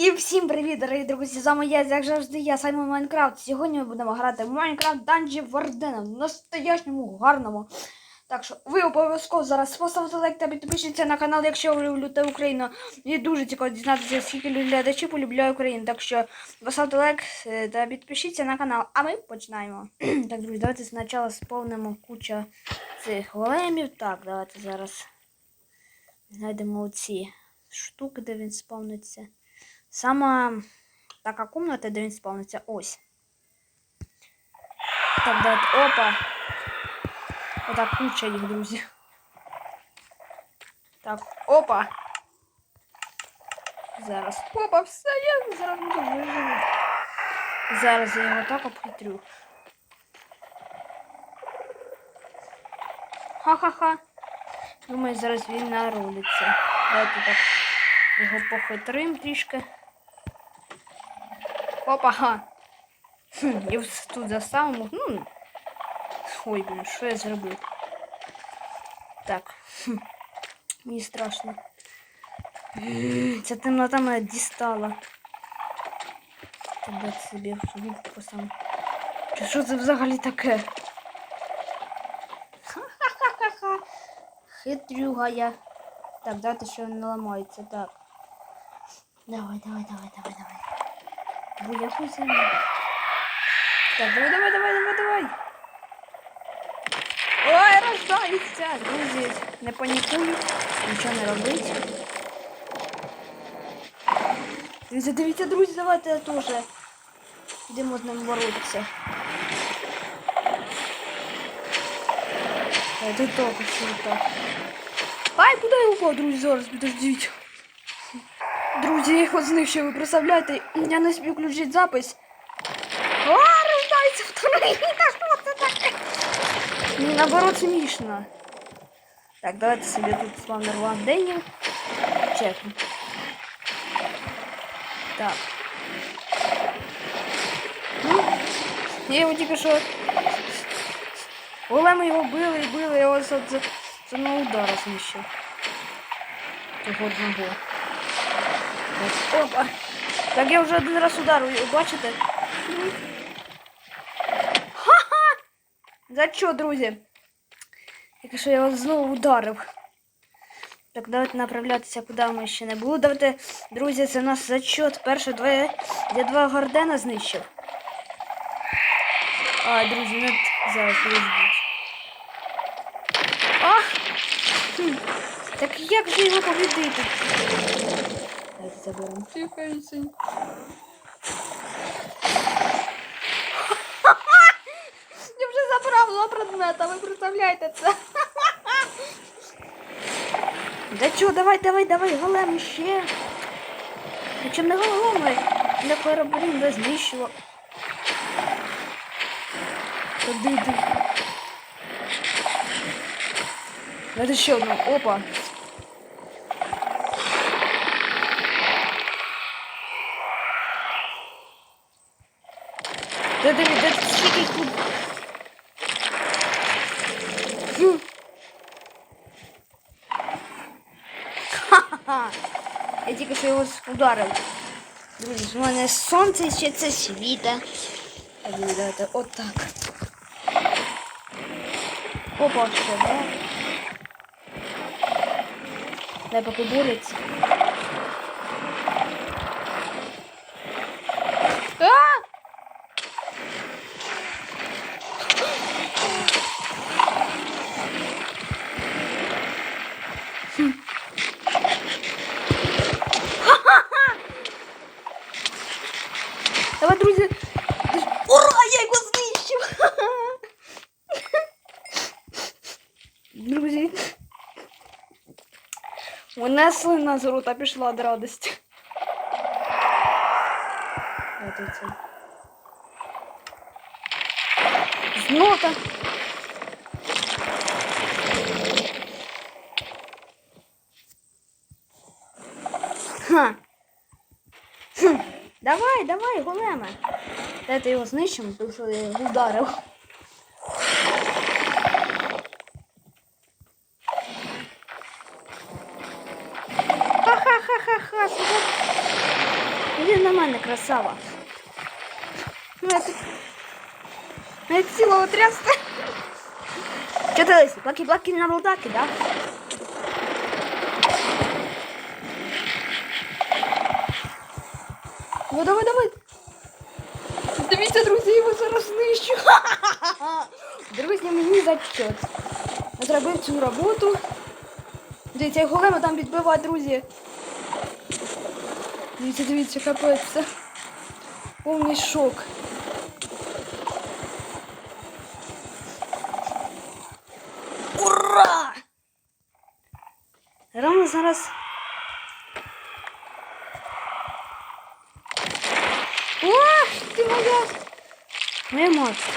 І всім привіт, дорогі друзі! З вами я, як завжди, я Саймон Майнкрафт. Сьогодні ми будемо грати в Майнкрафт Данжі Вардена в настоящому гарному. Так що ви обов'язково зараз поставте лайк та підпишіться на канал, якщо ви любите Україну. Мені дуже цікаво дізнатися, скільки глядачів полюбляє Україну. Так що поставте лайк е, та підпишіться на канал. А ми починаємо. так, друзі, давайте спочатку сповнимо куча цих големів. Так, давайте зараз знайдемо оці штуки, де він сповниться. Сама така комната, де він спавниться, ось. Так, давайте. Опа. Отак куча їх, друзі. Так, опа. Зараз. Опа, все, я зараз буду виживу. Зараз я його так обхитрю. Ха-ха-ха. Думаю, зараз він народиться. Давайте так його похитрим трішки. Опа, ха. Хм, я ось тут заставимо. Ну. Ой, блін, що я зробив? Так. Хм. Мені страшно. М, Ця темнота мене дістала. Тебе собі в сам. Чи що це взагалі таке? Ха-ха-ха-ха. Хитрюга я. Так, дайте, що він не ламається. Так. Давай, давай, давай, давай, давай. Буяхуй землю. Так, давай, давай, давай, давай, давай. Ой, рождається! Друзі, не панікуй, нічого не робить. Дивіться, дивіться, друзі, давайте я теж. Йдемо з ним боротися. Я тут тільки що так. Ай, куди я упав, друзі, зараз, підождіть. Друзі, я його знищив, ви представляєте, я не спів включити запис. А, рождається второй. Та це? Ні, наоборот, смішно. Так, давайте собі тут спавнер ланденів. Чекну. Так. Ну, я його тільки що... Големи його били і били, я ось от за, за на удара знищив. Того одного. Так, Опа. Так я вже один раз ударив, бачите? Ха-ха! За що, друзі? Тільки що я вас знову ударив. Так, давайте направлятися, куди ми ще не були. Давайте, друзі, це у нас зачет. Перше два, я два Гордена знищив. А, друзі, не зараз подождіть. Ах! Хм. Так як же його побідити? Давайте заберемо. Тихо, Я вже забрав два предмета, ви представляєте це? Да чого, давай, давай, давай, голем ще. Причому не големи, для кораблів не знищував. Туди йди. Давайте ще одну. Опа. Да диви, да скільки тут. Ха-ха-ха. Я тільки що його ударив. Друзі, в мене сонце ще це світе. Так, друзі, давайте отак. Опа, ще, да? Дай поки бореться. Мене слина з рота пішла від радості. От це. Знота. Ха. Хм. Давай, давай, големе. Дайте його знищимо, тому що я його вдарив. Красава. Ну, я. Ну, я цілого трясти. Що ти лисий? Плаки-плаки на волдаки, да? Ну давай, давай. Дивіться, друзі, я його зараз знищу. Друзі, мені зачет. Я зробив цю роботу. Дивіться, як голема там відбиває, друзі. Дивіться, дивіться, капець. Це повний шок. Ура! Рано зараз. Ох, ти моя. Моя мать.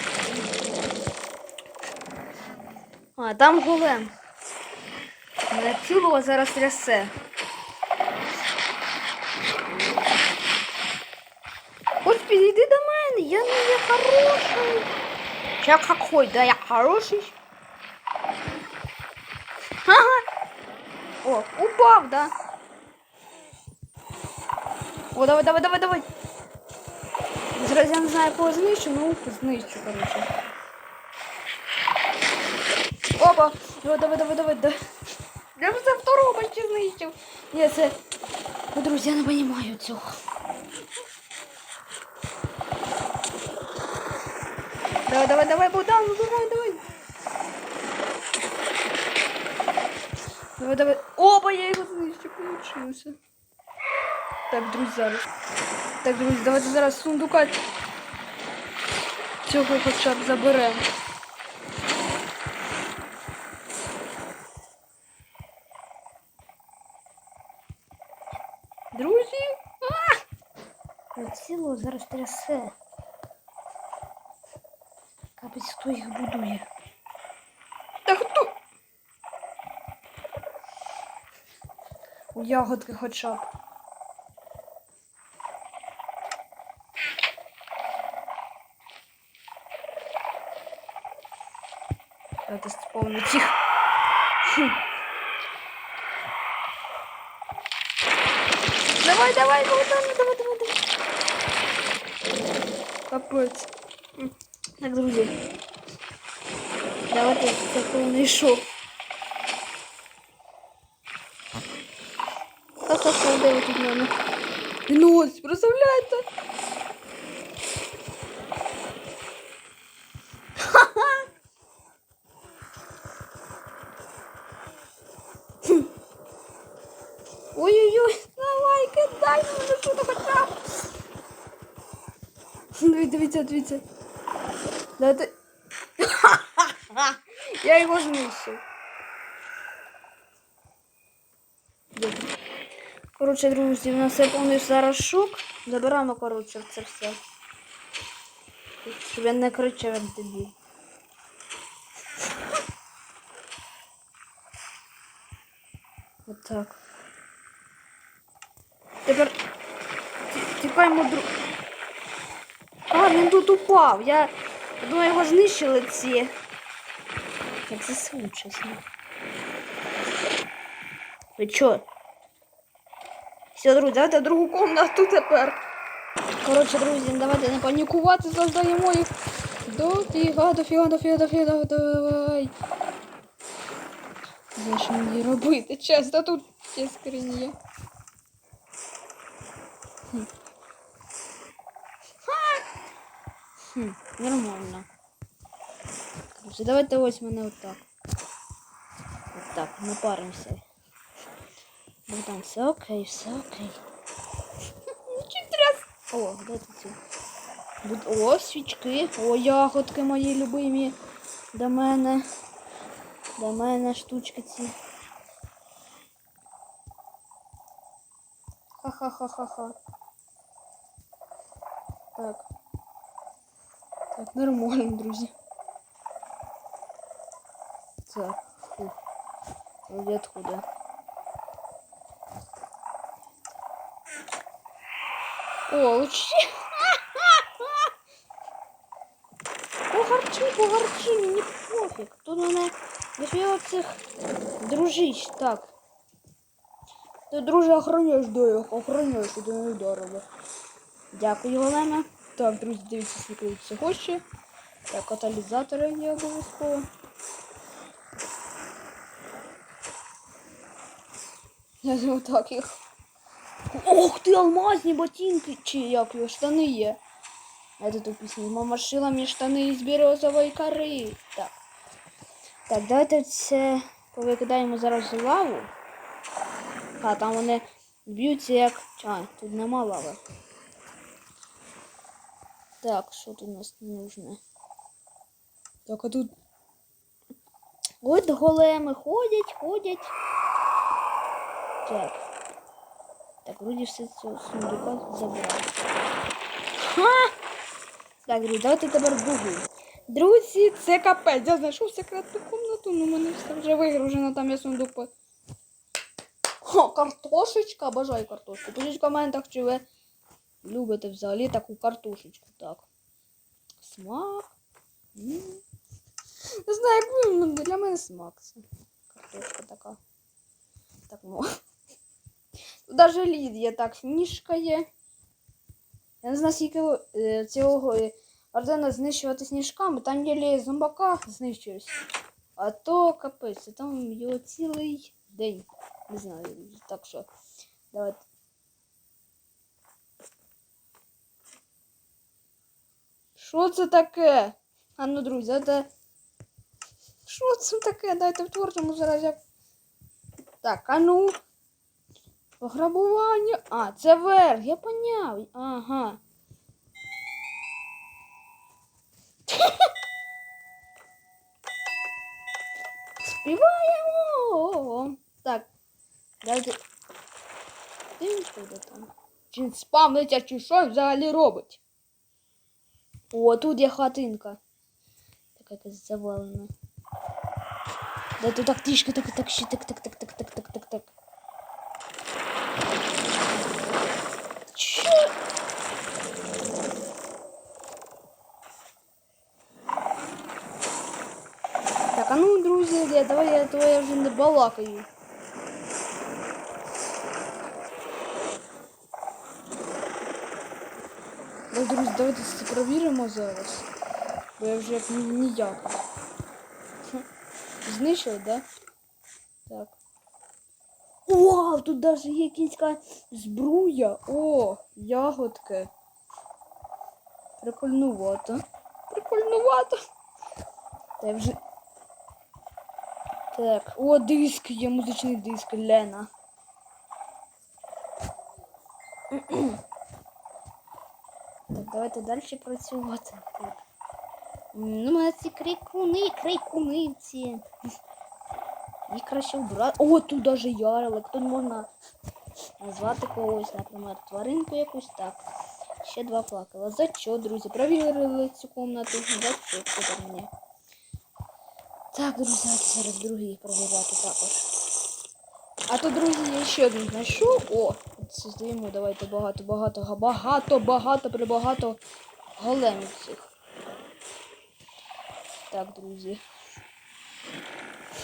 А, там голем. Цілого зараз трясе. Я не я хороший. Я какой, да я хороший. Ага. О, упав, да. О, давай, давай, давай, давай. Зараз я не знаю, кого знищу, ну знищу, короче. Опа! Давай, давай, давай, давай, да. Я вже второго почти знищив. Ні, це... Ну, друзі, я не розумію цього. Давай, давай, давай, Богдан, ну давай, давай. Давай, давай. Опа, я його знищив, получилося. Так, друзі, зараз. Так, друзі, давайте зараз сундука цього хоча б заберемо. Друзі! А! Ціло зараз трясе. Капець, хто їх будує? Та хто? У ягодки хоча б. Давайте вспомнить їх. Хм. Давай, давай, Богдан, давай, давай, давай. Капець. М. Так, друзі. Давайте це повний шок. Ха-ха-ха, де ви тут мене? Ну ось, представляєте? Ха-ха! Хм. Ой-ой-ой, давай, кидай мене, що ти хоча б. Дивіться, дивіться, Дивіться. Давайте. Я його знищив. Коротше, друзі, у нас це повний зараз шок. Забираємо, коротше, це все. Щоб я не кричав як дебіл. Отак. Тепер ті- тікаємо друг. А, він тут упав. Я думаю, його знищили ці. Як ЗСУ, чесно. Ви чо? Все, друзі, давайте другу комнату тепер. Коротше, друзі, давайте не панікувати, создаємо їх. Дофіга, дофіга, дофіга, дофіга, давай. Я що мені робити? Чесно, тут є скрині є. Хм. Нормально. Короче, давайте ось мене отак. Отак, напаримося. Богдан, все окей, все окей. Чуть тряс. О, де цю? Буд- О, свічки. О, ягодки мої любимі. До мене. До мене штучки ці. Ха-ха-ха-ха-ха. Так. Так, нормально, друзі. Так, фу. Вроде откуда? О, лучи. Погарчи, погарчи, мені пофіг. Тут мене дофіга цих дружищ. Так. Ти, друже, охороняєш до їх, охороняєш, щоб не ударили. Дякую, Олена. Так, друзі, дивіться, скільки це хоче. Так, каталізатори є обов'язково. Я ж отак їх. Ох ти, алмазні ботинки! Чи як його штани є. Это тут пісня. Мама шила мені штани із березової кори. Так. Так, давайте це повикидаємо зараз в лаву. А, там вони б'ються як. А, тут нема лави. Так, що тут у нас не нужне? Так, а тут. От големи ходять, ходять. Так. Так, вроді все з сундука забрали. Ха! Так, друзі, давайте тепер другу. Друзі, це капець. Я знайшов секретну комнату, ну мене все вже вигружено, там я сундук по. О, картошечка, бажаю картошку. Пишіть в коментах, чи ви любите взагалі таку картошечку. Так. Смак. Не знаю, як ну, для мене смак. Картошка така. Так, ну. Даже лід є так, сніжка є. Я не знаю, скільки е, цього е, ордена знищувати сніжками, там єлі зомбака знищуюсь. А то капець, там його цілий день. Не знаю, так що. Давайте. Що це таке? А ну, друзі, це. Що це таке? Дайте в творчому зараз як. Так, а ну. Пограбування. А, це верх, я поняв. Ага. Співаємо. Так. Дайте. Він ходить там? Чи спавниться, чи що взагалі робить? О, тут є хатинка. Така якась завалена. Да тут так трішки так так ще так так так так так так так так. Так, а ну, друзі, давай я то я вже не балакаю. Ну, друзі, давайте це провіримо зараз. Бо я вже як ніяк. Знищили, да? Так. Вау, тут даже є кінська збруя. О, ягодки. Прикольнувато. Прикольнувато. Та я вже. Так, о, диск, є музичний диск, Лена. Так, давайте далі працювати. Ну, мене ці крикуни, крикуни ці. Їх краще вбрати. О, тут даже ярилик. Тут можна назвати когось, наприклад, тваринку якусь так. Ще два факела. За що, друзі? Провірили цю комнату. За що. Так, друзі, зараз другий пробувати також. А то, друзі, я ще один знайшов. О, создаємо, давайте багато, багато, багато, багато, прибагато големів цих. Так, друзі.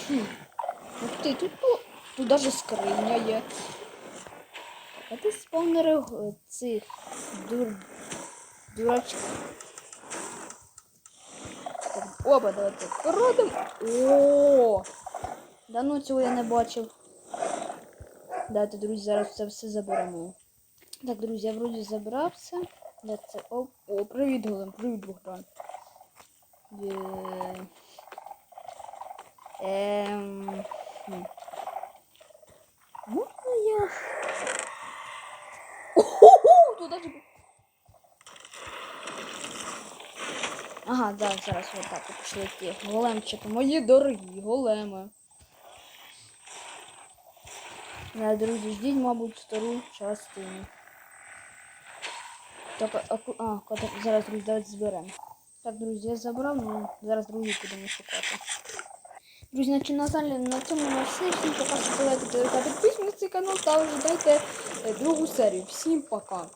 Хм. Ух ти, тут, ну, тут даже скриня є. А ти спавнери е, цих дур... дурачків. Оба, давайте породимо. О! Да ну цього я не бачив. Давайте, друзі, зараз це все заберемо. Так, друзі, я вроді забрав все. Де це? О, о, привіт, Голем, привіт, Богдан. Ем... хм. Можна я? Ого, тут даже... Ага, да, зараз вот так от пішли ті големчики. Мої дорогі големи. друзі, ждіть, мабуть, втору частину. Так, а, ку- а, коли- зараз, друзі, давайте зберемо. Так, друзі, я забрав, ну зараз другі будемо шукати. Друзі, на, на, залі- на цьому на все. Всім пока, ставайте лайки, підписуйтесь на цей канал та ожидайте е, другу серію. Всім пока.